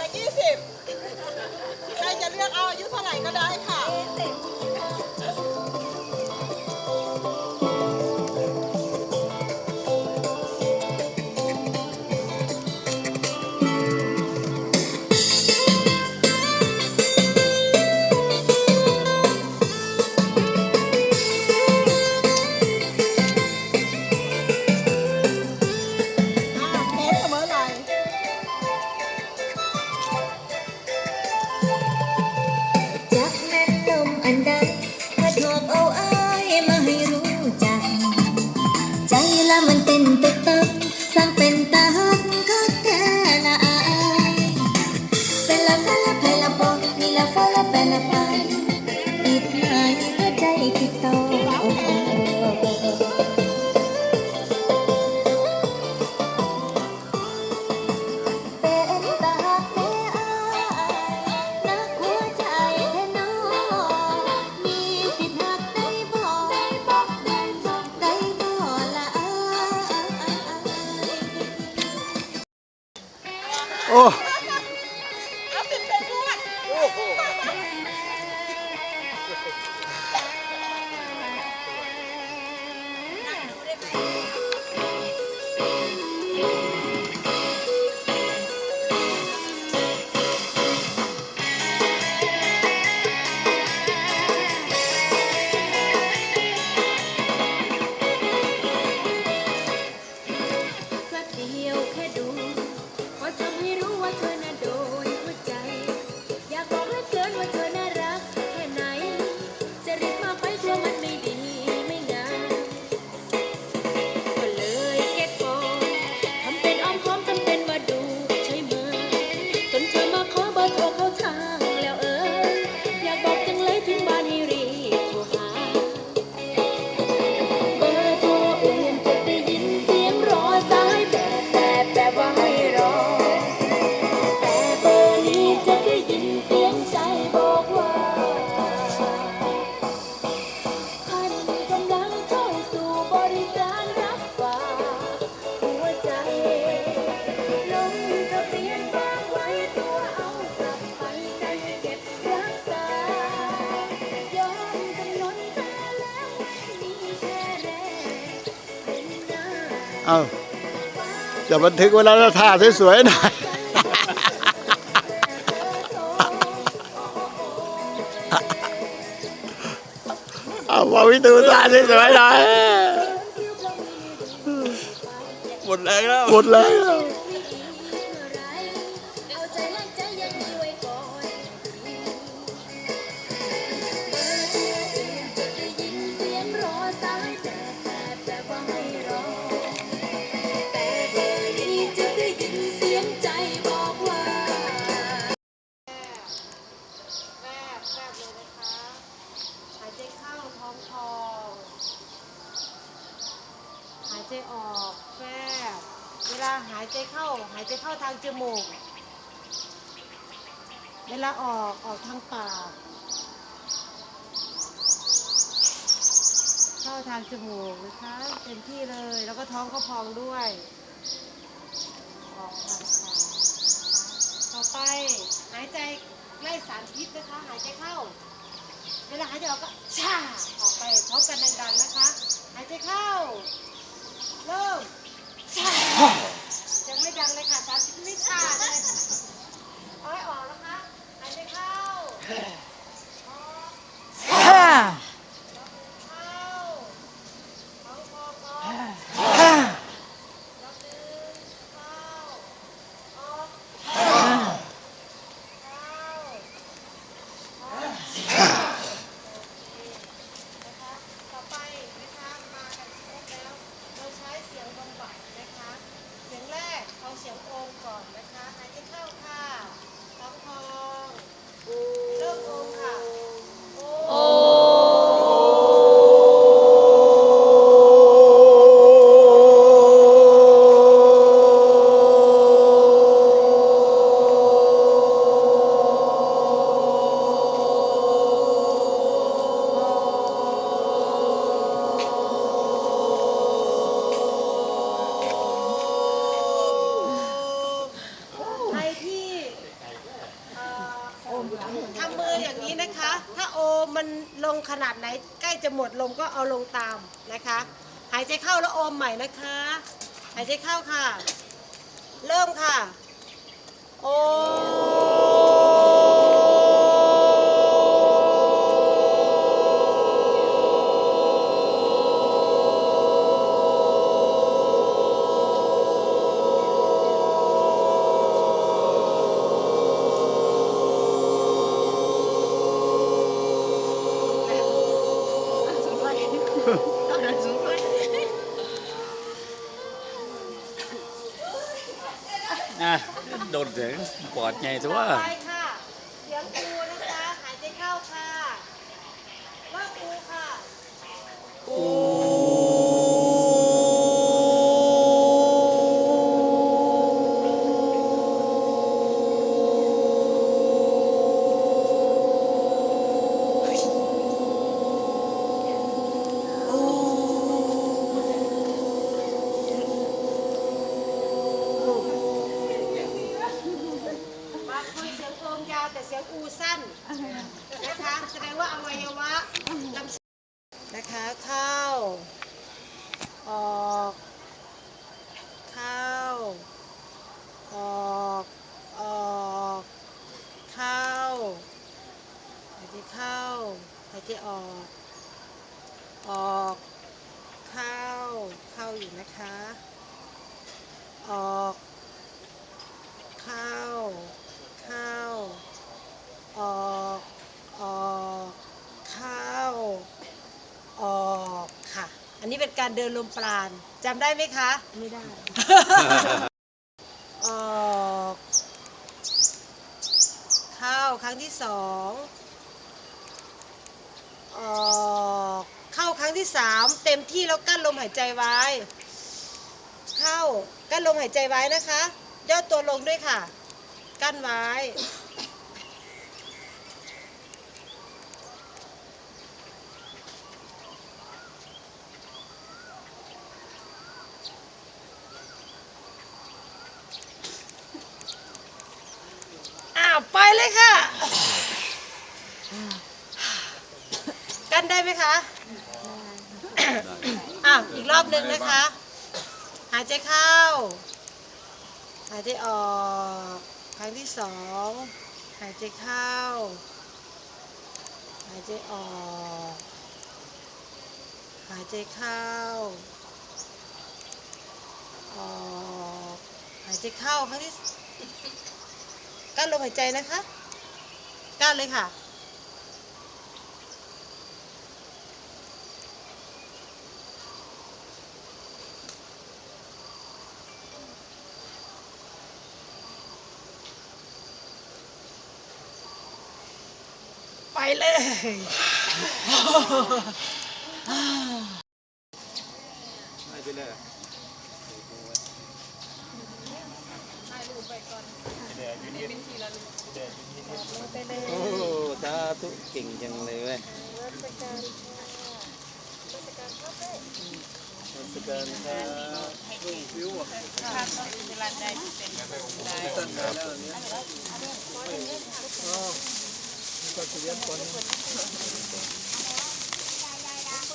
ละยี่สิบใครจะเลือกเอาอายุเท่าไหร่ก็ได้ค่ะ 어. ยวบันทึกเวลาท่าสวยๆหน่อยเอามาวิตูท่าสวยๆหน่อยหมดแรงแล้วหมดแแล้ว ใจออกแฟบเวลาหายใจเข้าหายใจเข้าทางจมูก เวลาออกออกทางปาก เข้าทางจมูกนะคะเป็นที่เลย แล้วก็ท้องก็พองด้วย ออกทางปากต่อไปหายใจไล่สารพิษนะคะ หายใจเข้า เวลาหายใจออกก็ชาออกไปพร้อมกันดังๆนะคะ หายใจเข้า โอมันลงขนาดไหนใกล้จะหมดลมก็เอาลงตามนะคะ หายใจเข้าแล้วอมใหม่นะคะ หายใจเข้าค่ะ เริ่มค่ะ โอ โดนถึงปอดไงตัวต่า มยาวแต่เสียงอูสั้นนะคะแสดงว่าอวัยวะลำไส้นะคะเข้า ออก เข้า ออก ออก เข้าหายใจเข้าหายใจออก ออก เข้า เข้าอยู่นะคะ ออก เข้า เข้า ออก ออก เข้า ออกค่ะ อั นนี้เป็นการเดินลมปราณจำได้ไหมคะ ไม่ได้ ออกเข้าครั้งที่สองออกเข้าครั้งที่สามเต็มที่แล้วกั้นลมหายใจไว้ เข้ากั้นลมหายใจไว้นะคะ ย่อตัวลงด้วยค่ะ กั้นไว้ อ้าว ไป เลยค่ะ กันได้ไหมคะอ้าวอีกรอบหนึ่งนะคะ หายใจเข้า หายใจออก ครั้งที่สอง หายใจเข้า หายใจออก หายใจเข้า ออก หายใจเข้าครั้งที่กั้นลมหายใจนะคะ กั้นเลยค่ะ ไปเลยไม่ไปเลยโอ้สา ธุเก่งจังเลยเว้ยราชการครับ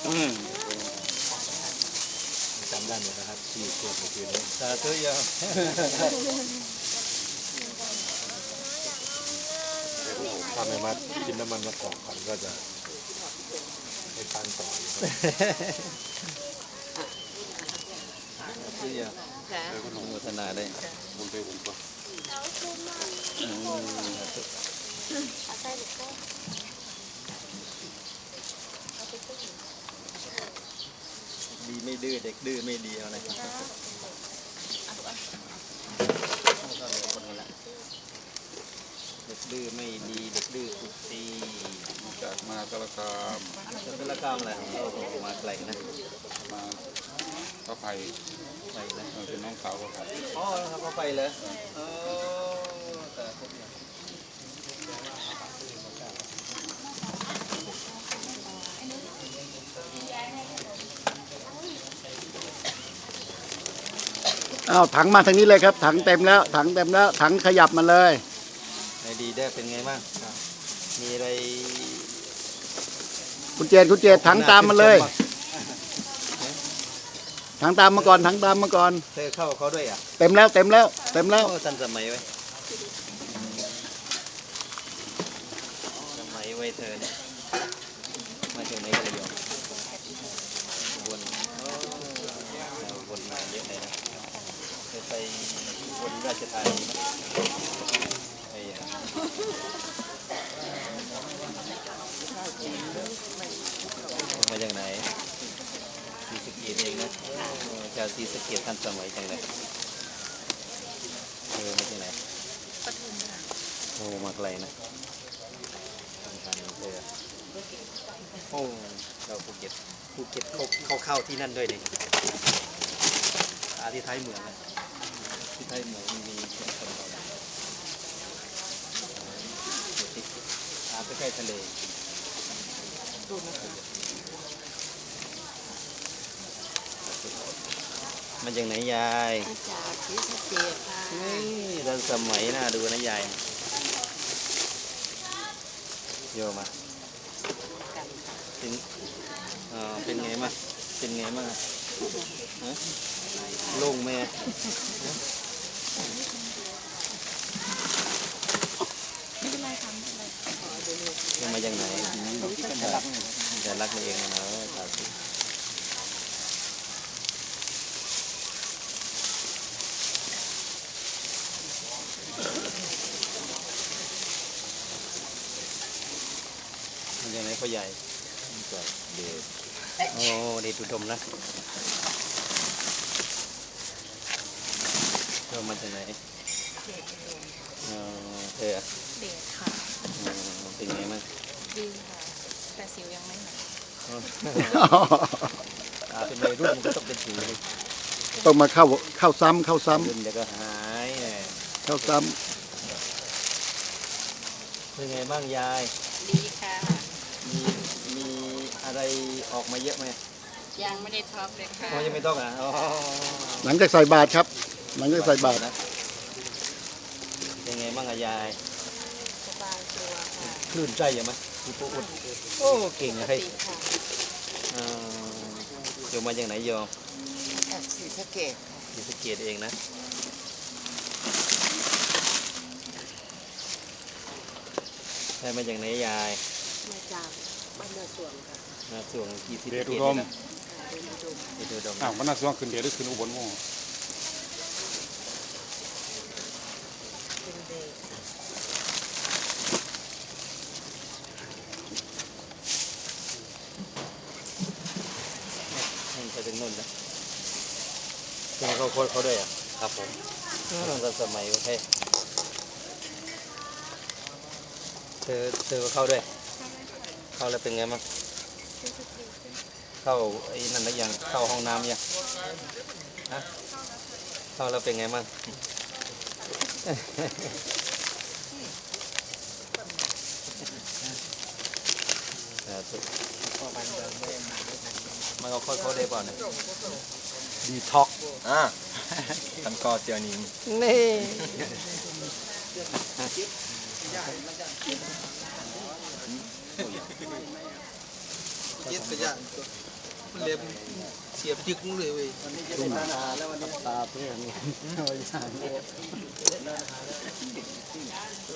อืมจำได้หมดนะครับที่เกิดเมื่อคืนนี้สาธุโยม ถ้าไม่มากินน้ำมันมะกอกก่อนก็จะให้ทานต่ออยู่ครับสาธุโยมอนุโมทนาได้บุญไปบุญไปอืมสาธุดีไม่ดื้อเด็กดื้อไม่ดีอาอะไรครับ ด็กดื้อไม่ดีเด็กดื้อทุกตีจากมาตรกรรมจะเป็นละกรรมอะไรของเราโอ้โหมาไกลนะมาพระไผ่ไกลนะเออเป็นน้องสาวพระไผ่อ๋อครับเขาไปเลยเออแต่พวกเนี่ยอ้าวถังมาทางนี้เลยครับ ถังเต็มแล้ว ถังเต็มแล้ว ถังขยับมาเลยใน ดีได้เป็นไงบ้างมีอะไรคุณเจนคุณเจนถังตามมาเลยถังตามมาก่อนถังตามมาก่อนเธอเข้าเขาด้วยอะเต็มแล้วเต็มแล้วเต็มแล้วโอ้ทันสมัยไว้ยสมัยไว้เธอเนี่ยมาจากไหนกันเลยโยมวนโอ้เราวนมาเยอะเลยนะเคยไปวนราชธานีไหมไปอะ มาจากไหนศรีสะเกดเองนะโอ้ชาวศรีสะเกดทันสมัยจังเลยเออมาจากไหนปทุมค่ะโอ้มาไกลนะทำทานเออโอ้เราภูเก็ตภูเก็ตเขาเขาเข้าที่นั่นด้วยดิอาที่ท้ายเมืองนะที่ท้ายเมืองมันมีชุมชนเราอยู่ติดอา ใกล้ๆทะเลมันจากไหนยายจากศรีสะเกษค่ะนี่ทันสมัยน่าดูนะยายโยมาเป็นเอ่อเป็นไงมางเป็นไงมางอะฮะโล่งไหมอะฮะยังมาจากไหน แต่รักตัวเองนะเออสาธุมาจากไหนพ่อใหญ่จากเดชโอ้เดชอุดมนะเธอมาจากไหนเออเธออะ เดชค่ะ เออเป็นไงบ้าง ดีค่ะ แต่สิวยังไม่หาย อ่าเป็นวัยรุ่นมันก็ต้องเป็นสิวเลยต้องมาเข้าเข้าซ้ำเข้าซ้ำรุ่นเดี๋ยวก็หายแน่เข้าซ้เป็นไงบ้างยาย ดีค่ะ มีมีอะไรออกมาเยอะไหมยังไม่ได้ท็อปเลยค่ะอ๋อยังไม่ต้องอะอ๋อำหลังจากใส่บาตรครับ หลังจากใส่บาตรนะเป็นไงบ้างอะยายสบายตัวค่ะคลื่นใจยังไหม มีปูอุดโอ้เก่งอะเฮ้ยดีค่ะเออโยมมาจากไหนโยมจากศรีสะเกษมีสะเกียดเองนะใช่มาจากไหนยายมาจากบ้านนาสวนค่ะมาส่วงกี่สิบเดชอุเกียดรมตินะเดินดูเดชอุดมอ้าวมันน่าสว่างขึ้นเดชหรือขึ้นอุบลวงเป็นเดช มันไปถึงนู่นนะ คุณเขาโค้ดเขาด้วยอะครับผมตั้งแต่สมัยโอเคเธอเธอเข้าด้วย เข้าแล้วเป็นไงบ้งเข้าไอ้นั่นแล้วยังเข้าห้องน้ำยังฮะเข้าแล้วเป็นไงบ้งเออสุดมันก็ค้ดเขาได้ป่ะเนี่ย ดีท็อกอ่าทำกอเจียวนิงนี่เย็ดกระยานมันเล็บเสียบยึกเลยเว้ยตาเพื่อนเร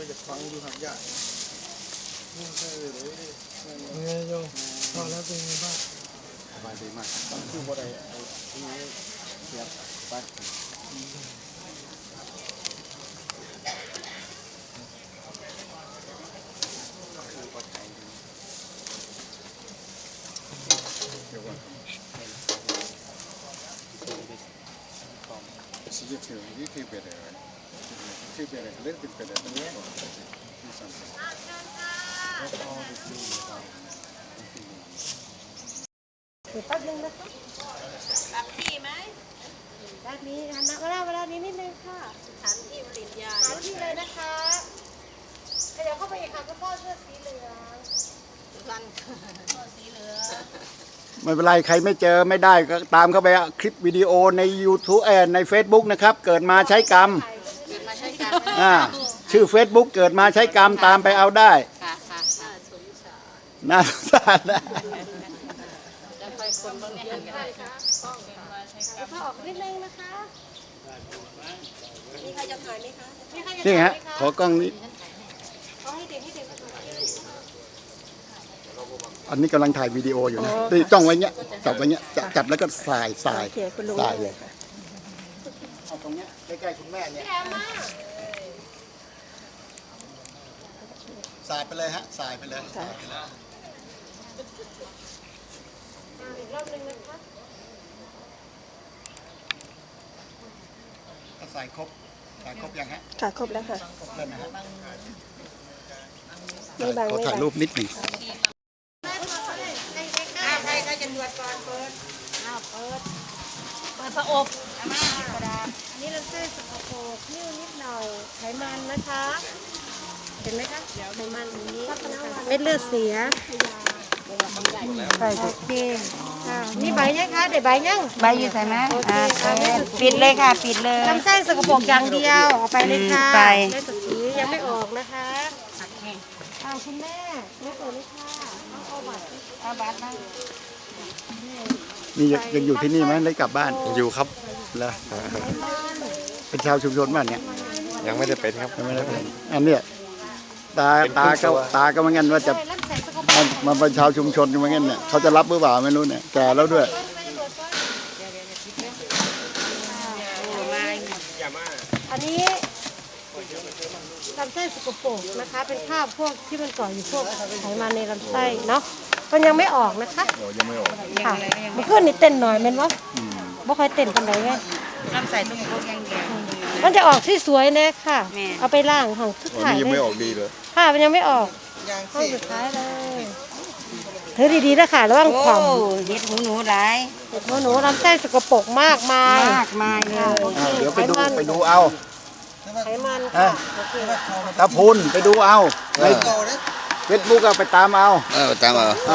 าจะฟังอยู่หักยากสบายดีมาก siap you feel, you feel right? You a little bit better than yeah. before. Do something. That's all the about ยวแป๊บนึงนะคะรับที่ไหมด้านนี้หันหน้ามาด้านมาด้านนี้นิดนึงค่ะสถานที่ผลิตยาหาที่เลยนะคะขยับเข้าไปอีกค่ะคุณพ่อเสื้อสีเหลืองสุพรรณค่ะสีเหลืองไม่เป็นไรใครไม่เจอไม่ได้ก็ตามเข้าไปคลิปวิดีโอใน YouTube เออใน Facebook นะครับ เกิดมาใช้กรรมเกิดมาใช้กันอ่าชื่อ Facebook เกิดมาใช้กรรมตามไปเอาได้ค่ะค่ะค่ะสมชาน่าสงสารนะจะไปคนบ้างเนี่ยหันกันได้ถ้า ออกนิดนึงนะคะมีใครจะถ่ายไหมคะมีใครจะนี่ถ่ายฮะไหมคะขอกล้องนี้เขาให้เด็กให้เด็กมาถ่ายอันนี้กำลังถ่ายวิดีโออยู่นะนี่จ้องไว้เงี้ย จับไว้เงี้ย จับจับแล้วก็สายสายสายเลยเอาตรงเนี้ยใกล้ๆคุณแม่เนี่ยสายไปเลยฮะ สายไปเลยสายไปเลยอีกรอบนึงนะคะ ก็สายครบสายครบยังฮะค่ะครบแล้วค่ะ ครบแล้วนะฮะไม่บังขอไม่ถ่ายบังรูปนิดหนึ่งอ้าวใครใครจะตรวจก่อนเปิดอ้าวเปิด เปิดประอบอันนี้เราเส้นสกปรกนิ้วนิดหน่อย ไขมันนะคะ เห็นไหมคะ ไขมันอย่างนี้เม็ดเลือดเสียใช่โอเค ค่ะนี่ใบยังคะเดี๋ยวใบยังใบอยู่ใส่ไหมโอเคอ่าค่ะไม่สุดปิดเลยค่ะ ปิดเลย ลำไส้สกปรกอย่างเดียวออกไปเลยค่ะไปไม่สุดสียังไม่ออกนะคะอ้าวคุณแม่ไม่เปิดเลยค่ะต้องเอาบัตรเอาบัตรมานี่ยังยังอยู่ที่นี่ไหมได้กลับบ้านอยู่ครับ แล้วเป็นชาวชุมชนบ้านเนี่ยยังไม่ได้เป็นครับ ยังไม่ได้เป็นอันเนี้ยตาตาก็ตาก็เหมือนกันว่าจะ มันมันเป็นชาวชุมชนเหมือนกันเนี่ยเขาจะรับหรือเปล่าไม่รู้เนี่ยแก่แล้วด้วยอันนี้ลำไส้สกปรกนะคะ เป็นคราบพวกที่มันก่ออยู่พวกไขมันในลำไส้เนาะมันยังไม่ออกนะคะโอ้ยังไม่ออกค่ะเมื่อคืนนี่เต้นหน่อยแมันวะบ่ค่อยเต้นกันเลยไงน้ำใส่ตุ้มโคกอย่างเดียวมันจะออกที่สวยแน่ค่ะแม่เอาไปล่างของทุกวันถ่ายนี้ยังเลไม่ยออกดีเลยค่ะมันยังไม่ออก ย่างห้องสิสุดท้ายเลยเธอดีๆนะค่ะระวังโอ้ความเห็ดหูหนูหลายเด็กหนูลำไส้สกปรกมากมายมากมายเลยอ่าเดี๋ยวไปดูไปดูเอาไขมันอะโอเคตาพูนไปดูเอาในเก่าเลยเฟซบุ๊กเอาไปตามเอาเออตามเอาอ้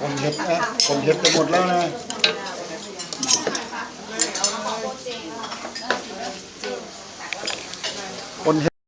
ผมเห็ดนะผมเห็ดจะหมดแล้วนะคนเห็ด